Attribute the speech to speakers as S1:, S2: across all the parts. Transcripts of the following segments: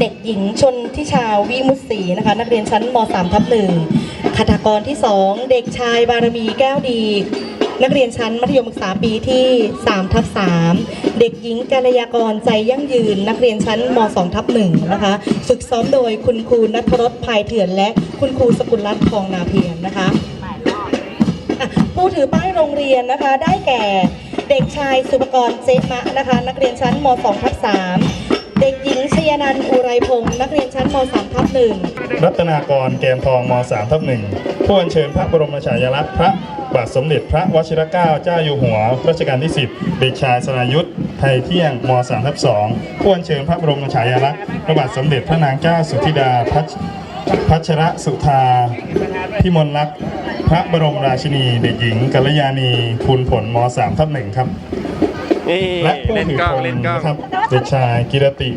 S1: เด็กหญิงชนทิชาวิมุตสีนะคะ นักเรียนชั้นม .3 ทับหนึ่งคาถากรที่ 2 เด็กชายบารมีแก้วดี นักเรียนชั้นมัธยมศึกษาปีที่3ทับ3เด็กหญิงกัลยากรใจยั่งยืน นักเรียนชั้นม 2 ทับ1นะคะ ฝึกซ้อมโดยคุณครูนัทรสภายเถื่อน และคุณครูสกุลรัตน์ทองนาเพียรนะคะผู้ถือป้ายโรงเรียนนะคะได้แก่เด็กชายสุภกรเจมะนะคะ นักเรียนชั้นม 2 ทับ3 เด็กหญิงชยนันท์อุไรพงศ์นักเรียนชั้นม 3 ทับ1
S2: รัตนากรแกมทองม 3 ทับหนึ่งผู้อัญเชิญพระบรมฉายาลักษณ์พระบาทสมเด็จพระวชิรเกล้าเจ้าอยู่หัวรัชกาลที่ 10 เด็กชายสรายุทธไทยเที่ยงม 3 ทับ2ผู้อัญเชิญพระบรมฉายาลักษณ์พระบาทสมเด็จพระนางเจ้าสุธิดาพัชพัชรสุธาพิมลลักษณ์พระบรมราชินี เด็กหญิงกัลยาณีภูลผลม 3 ทับหนึ่งครับ
S3: นี่
S2: และผู้
S3: เล่น
S2: ถือก
S3: ล้อง
S2: ธง
S3: เล่นกล้อง
S2: นะครับเด็กชายกิรติ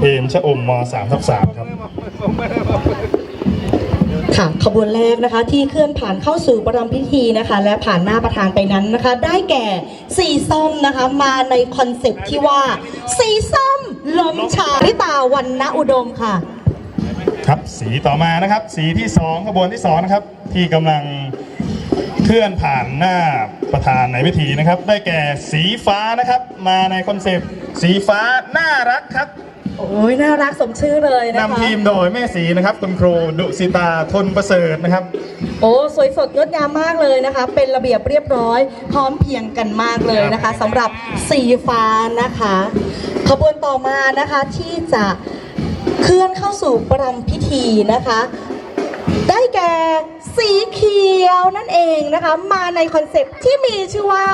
S2: เอมชะอมม3ทับ3ครับ
S1: ค่ะขบวนแรกนะคะที่เคลื่อนผ่านเข้าสู่ประรำพิธีนะคะ และผ่านหน้าประธานไปนั้นนะคะ ได้แก่สีส้มนะคะมาในคอนเซปต์ที่ว่า สีส้มล้มชาริตาวันณอุดมค่ะ
S2: ครับ สีต่อมานะครับ สีที่ 2 ขบวนที่ 2 นะครับ ที่กำลัง เคลื่อนผ่านหน้าประธานในพิธีนะครับ ได้แก่สีฟ้านะครับ มาในคอนเซปต์สีฟ้าน่ารักครับ
S1: โอ้ยน่ารักสมชื่อเลยนะคะ
S2: นำทีมโดยแม่สีนะครับ คุณครูดุสิตาทนประเสริฐนะครับ
S1: โอ้สวยสดงดงามมากเลยนะคะ เป็นระเบียบเรียบร้อย พร้อมเพรียงกันมากเลยนะคะสำหรับสีฟ้านะคะ ขบวนต่อมานะคะที่จะเคลื่อนเข้าสู่ประรำพิธีนะคะ ได้แก่สีเขียวนั่นเองนะคะ มาในคอนเซปต์ที่มีชื่อว่า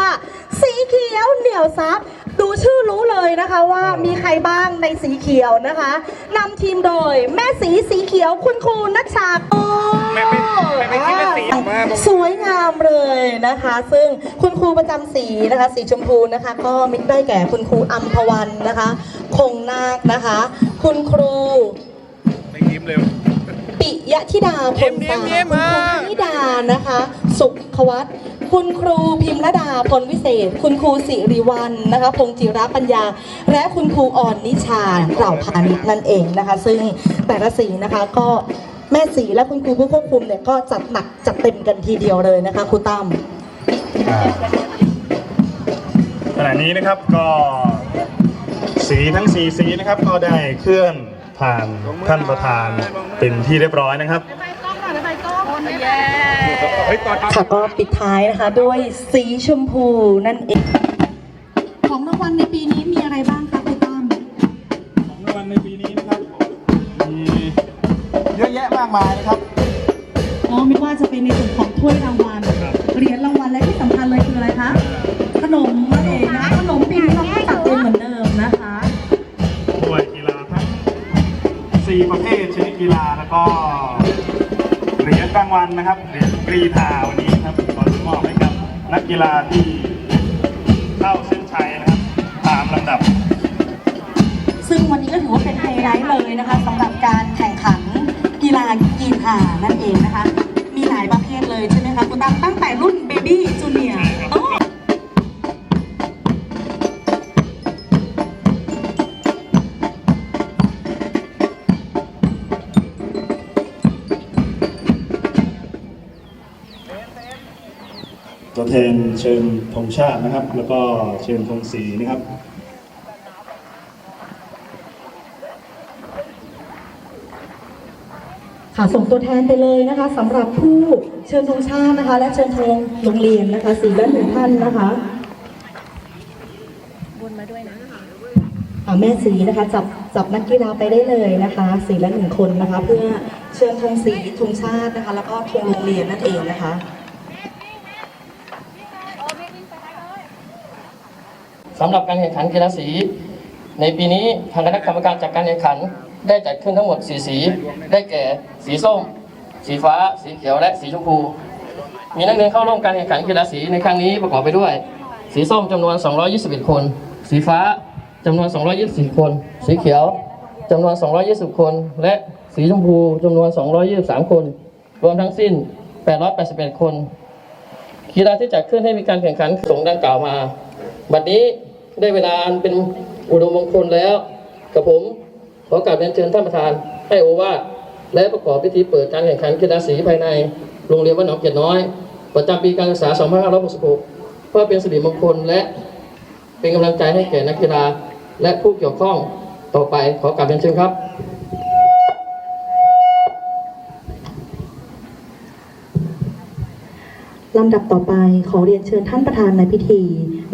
S1: สีเขียวเหนียวซับดูชื่อรู้เลยนะคะว่ามีใครบ้างในสีเขียวนะคะนำทีมโดย แม่สีสีเขียวคุณครูนัชชาโอ
S3: แม่ไม่แม่ไม่คิดว่าสีออกมา
S1: สวยงามเลยนะคะ ซึ่งคุณครูประจำสีนะคะ สีชมพูนะคะ ก็มิได้แก่คุณครูอัมพวันนะคะ คงนาคนะคะ คุณครู
S3: ไม่ยิ้มเร็ว
S1: ปิยธิดาพล
S3: เยี่
S1: ตาย
S3: มเยี่ยม
S1: คุณครู
S3: อะ
S1: นิดานะคะ สุขวัตคุณครูพิมรดาพลวิเศษ คุณครูสิริวัลนะคะ พงศ์จิระปัญญา และคุณครูอ่อนนิชากล่าวพาณิชย์นั่นเองนะคะ ซึ่งแต่ละสีนะคะก็แม่สีและคุณครูผู้ควบคุมเนี่ยก็จัดหนักจัดเต็มกันทีเดียวเลยนะคะครูตั้ม
S2: ขณะนี้นะครับก็สีทั้งสีสีนะครับก็ได้เคลื่อน ผ่านท่านประธานเป็นที่เรียบร้อยนะครับ
S3: เฮ้ยตอน
S1: ค่ะก็ปิดท้ายนะคะด้วยสีชมพูนั่นเอง ของรางวัลในปีนี้มีอะไรบ้างคะครูตั้ม
S2: ของรางวัลในปีนี้นะครับมีเยอะแยะมากมายนะครับ
S1: อ๋อไม่ว่าจะเป็นในส่วนของถ้วยรางวัล
S2: 4 ประเภทชนิดกีฬาแล้วก็เหรียญรางวัลนะครับเหรียญกรีธาวันนี้ครับขอมอบให้กับนักกีฬาที่เข้าเส้นชัยนะครับตามลำดับ
S1: ซึ่งวันนี้ก็ถือว่าเป็นไฮไลท์เลยนะคะสำหรับการแข่งขันกีฬากีฬานั่นเองนะคะ มีหลายประเภทเลยใช่ไหมคะคุณตั้มตั้งแต่รุ่นเบบี้จูเนียร์
S2: ตัวแทนเชิญธงชาตินะครับ แล้วก็เชิญธงสีนะครับ
S1: ค่ะส่งตัวแทนไปเลยนะคะสำหรับผู้เชิญธงชาตินะคะ และเชิญธงโรงเรียนนะคะสีละหนึ่งท่านนะคะบนมาด้วยนะแม่สีนะคะจับจับนักกีฬาไปได้เลยนะคะ สีละหนึ่งคนนะคะ เพื่อเชิญธงสีธงชาตินะคะ แล้วก็ธงโรงเรียนนั่นเองนะคะ
S4: สำหรับการแข่งขันกีฬาสี ในปีนี้ทางคณะกรรมการจัดการแข่งขัน ได้จัดขึ้นทั้งหมด4สี ได้แก่ สีส้ม สีฟ้า สีเขียวและสีชมพู มีนักเรียนเข้าร่วมการแข่งขันกีฬาสีในครั้งนี้ประกอบไปด้วย สีส้มจำนวน 221 คน สีฟ้าจำนวน 224 คน สีเขียวจำนวน 220 คน และสีชมพูจำนวน 223 คน รวมทั้งสิ้น 881 คนกีฬาที่จัดขึ้นให้มีการแข่งขันสงดังกล่าวมา บัดนี้ ได้เวลาอันเป็นอุดมมงคลแล้ว กับผมขอกราบเรียนเชิญท่านประธาน ให้โอวาทและประกอบพิธีเปิดการแข่งขันกีฬาสีภายใน โรงเรียนวัดหนองเกียรน้อย ประจำปีการศึกษา 2566 เพื่อเป็นสิริมงคลและเป็นกำลังใจให้แก่นักกีฬาและผู้เกี่ยวข้องต่อไปขอกราบเรียนเชิญครับ
S1: ลำดับต่อไปขอเรียนเชิญท่านประธานในพิธี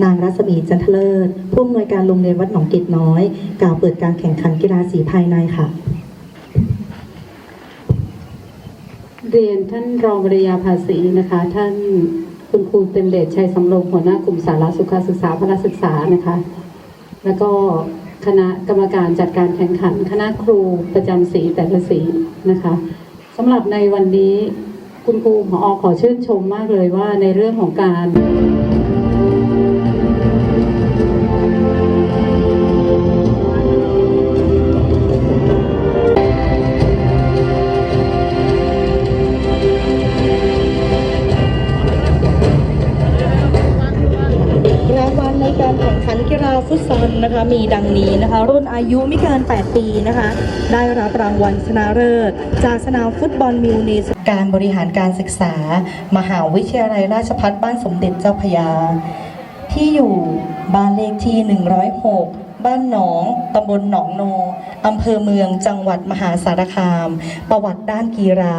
S1: นางรัศมีจันทเลิศผู้อำนวยการโรงเรียนวัดหนองกิดน้อย กล่าวเปิดการแข่งขันกีฬาสีภายในค่ะ
S5: เรียนท่านรองบริยาภาษีนะคะ ท่านคุณครูเต็มเดชชัยสำโรงหัวหน้ากลุ่มสาระสุขศึกษาพละศึกษานะคะ แล้วก็คณะกรรมการจัดการแข่งขัน คณะครูประจำสีแต่ละสีนะคะสำหรับในวันนี้คุณครูหอขอชื่นชมมากเลยว่าในเรื่องของการ
S1: นะคะมีดังนี้นะคะ รุ่นอายุไม่เกิน 8 ปีนะคะ ได้รับรางวัลชนะเลิศ จากสนามฟุตบอลมิวนิสการบริหารการศึกษา มหาวิทยาลัยราชภัฏบ้านสมเด็จเจ้าพยา ที่อยู่บ้านเลขที่ 106บ้านหนอง ตำบลหนองโน อำเภอเมือง จังหวัดมหาสารคาม ประวัติด้านกีฬา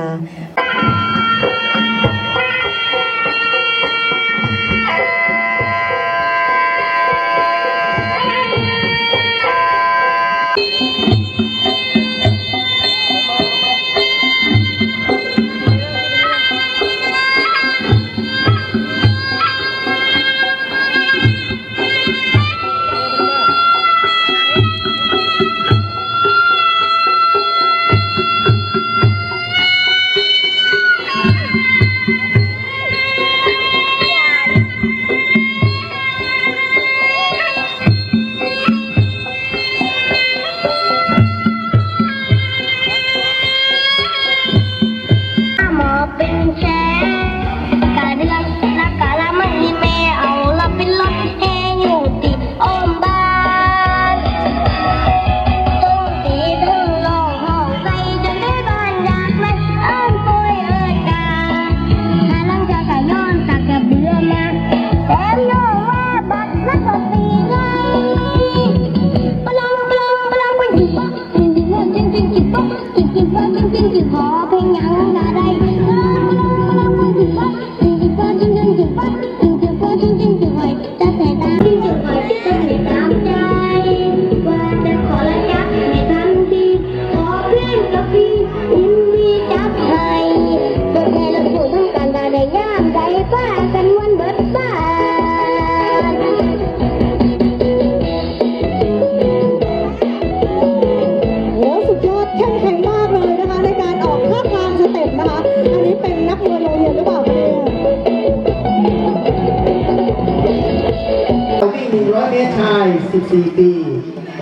S6: ป
S7: 14 ปี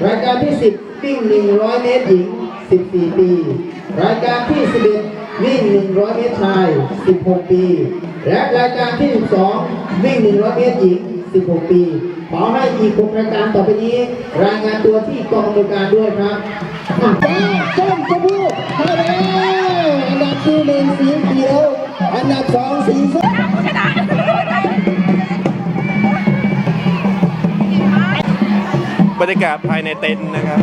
S7: รายการที่ 10 วิ่ง 100 เมตรหญิง 14 ปี รายการที่ 11 วิ่ง 100 เมตรชาย 16 ปี และรายการที่ 12 วิ่ง 100 เมตรหญิง 16 ปี ขอให้อีก6รายการต่อไปนี้ รายงานตัวที่กองอำนวยการด้วยครับจ้าส้มชมพูเข้าแล้วอันดับที่หนึ่งสีเขียว อันดับสองสีส้ม
S3: บรรยากาศภายในเต็นท์นะครับ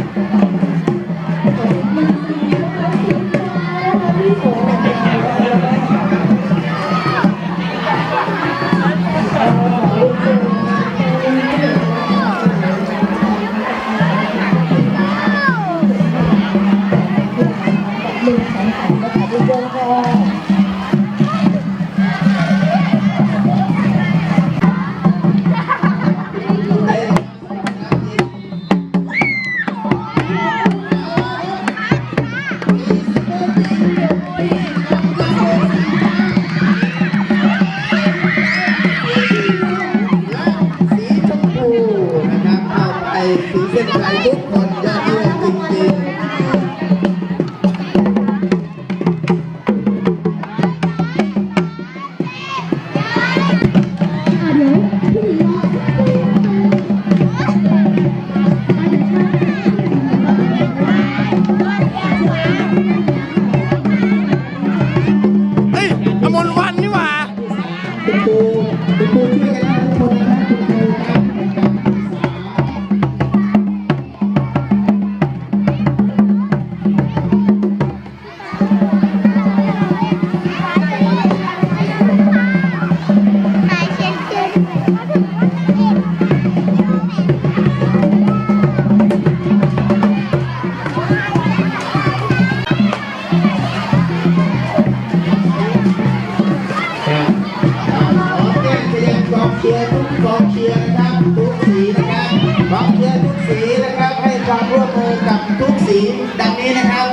S7: ดังนี้นะครับ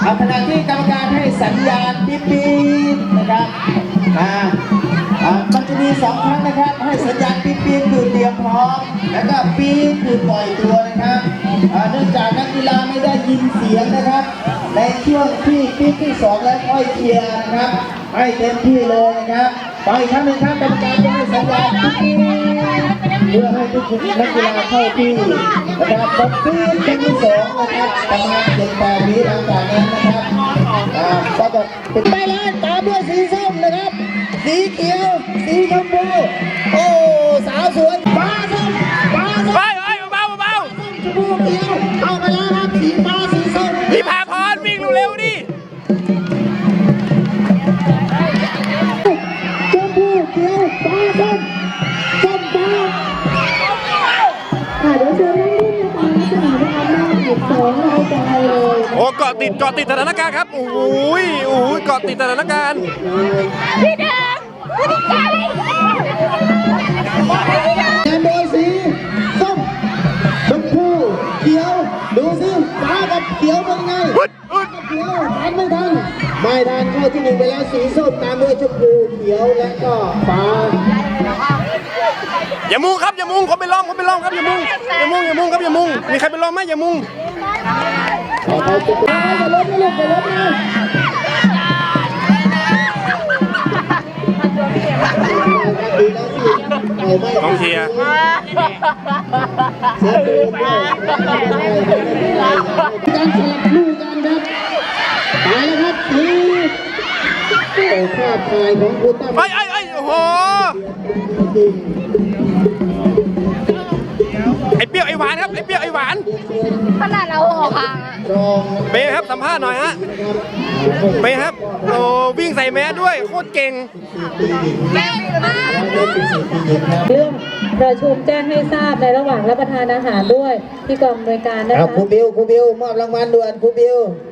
S7: เอาขณะที่กรรมการให้สัญญาณปิ๊บนะครับอ่ามันจะมีสองครั้งนะครับ ให้สัญญาณปิ๊บปิ๊บคือเตรียมพร้อม แล้วก็ปิ๊บคือปล่อยตัวนะครับเนื่องจากนักกีฬาไม่ได้ยินเสียงนะครับ ในช่วงที่ปิ๊บที่สองและค่อยเคลียร์นะครับ ให้เต็มที่เลยนะครับไปอีกครั้งหนึ่งครับกรรมการจะให้สัญญาณปิ๊บเพื่อให้ทุกคนนักกีฬาเข้าที่ นะครับบอลปีนเป็นที่สองนะครับประมาณเจ็ดแปดวิหลังจากนั้นนะครับอ่าก็จะเป็นไปเลยตามด้วยสีส้มนะครับ สีเขียว สีชมพูโอ้สาม
S3: ติดเกาะติดสถานการณ์ครับโอ้ยโอ้ยเกาะติดสถานการณ์
S6: พี่แดงพี่แดงพี่แดง
S7: แทนโดยสีส้มชมพูเขียวดูสิฟ้ากับเขียวเป็นไง
S3: อึดอึด
S7: เขียวทันไม่ทันไม่ทันเข้าที่หนึ่งไปแล้วสีส้มตามด้วยชมพูเขียวและก็ฟ้า
S3: อย่ามุงครับอย่ามุงคนไปล้อมคนไปล้อมครับอย่ามุงอย่ามุงอย่ามุงครับอย่ามุงมีใครไปล้อมไหมอย่ามุง
S7: เอไปจะไปจะลดไม่ลดจะลดนะดีแล้วสิเอาไม่
S3: กองเชียร์
S7: เสียเปรียบด้วยการสลับลูกกันครับตายแล้วครับสีโอ้ภาพถ่ายของครูตั้ม
S3: ไอ้ไอ้ไอ้ยโอ้โห
S6: ขนาดเราออกห่างอะ
S7: รอง
S3: เปย์ครับสัมภาษณ์หน่อยฮะเปย์ครับโอ้วิ่งใส่แมสด้วยโคตรเก่ง
S6: แม่มาก
S7: เล่นเป็นสี่ปีเย็นครับ
S5: เรื่องประชุมแจ้งให้ทราบในระหว่างรับประทานอาหารด้วยที่กองอำนวยการนะ
S7: เอา
S5: คะ
S7: ครูบิวครูบิวมอบรางวัลด่วนครูบิว
S5: ค